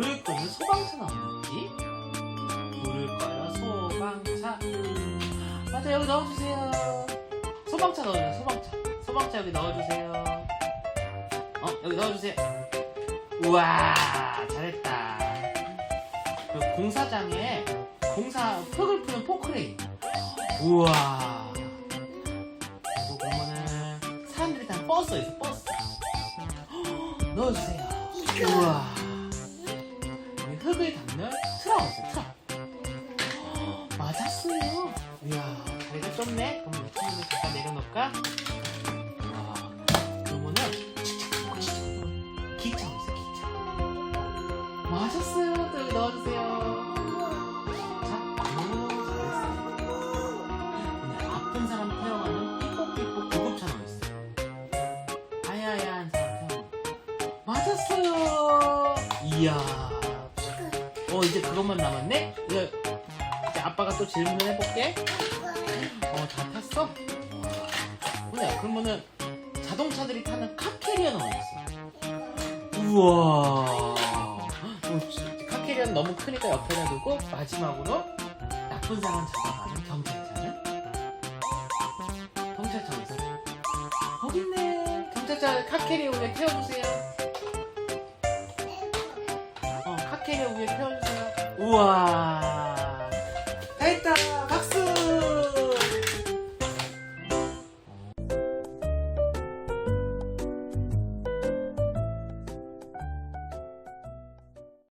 불을 끄는 소방차는 없는지? 불을 꺼요, 소방차. 맞아, 여기 넣어주세요. 소방차 넣어주세요, 소방차. 소방차 여기 넣어주세요. 어, 여기 넣어주세요. 우와, 잘했다. 그 공사장에 공사 흙을 푸는 포크레인. 우와. 그리고 보면은 사람들이 다 버스 있어, 버스. 헉, 넣어주세요. 우와. 흙을 담는 트럭 있어, 트럭. 헉, 맞았어요. 이야, 다리가 좁네. 그럼 이 친구를 잠깐 내려놓을까? 우와. 그러면은 기차 있어, 기차. 맞았어요. 또 넣어주세요. 자, 오, 잘했어요. 근데 아픈 사람 태워가는 삐뽀삐뽀 구급차가 있어. 아야야한 사람 태워. 맞았어요. 이야. 어 이제 그것만 남았네. 이제, 이제 아빠가 또 질문을 해볼게. 어 다 탔어? 그래 그러면은 자동차들이 타는 카캐리어는 어디 있어? 우와. 어, 지- 카캐리어는 너무 크니까 옆에 놔두고 마지막으로 나쁜 사람 잡아가는 경찰차는? 경찰차 어디서? 거기 있네. 경찰차 카캐리어 위에 태워주세요. 어, 카캐리어 위에 태워 주세요. 우와.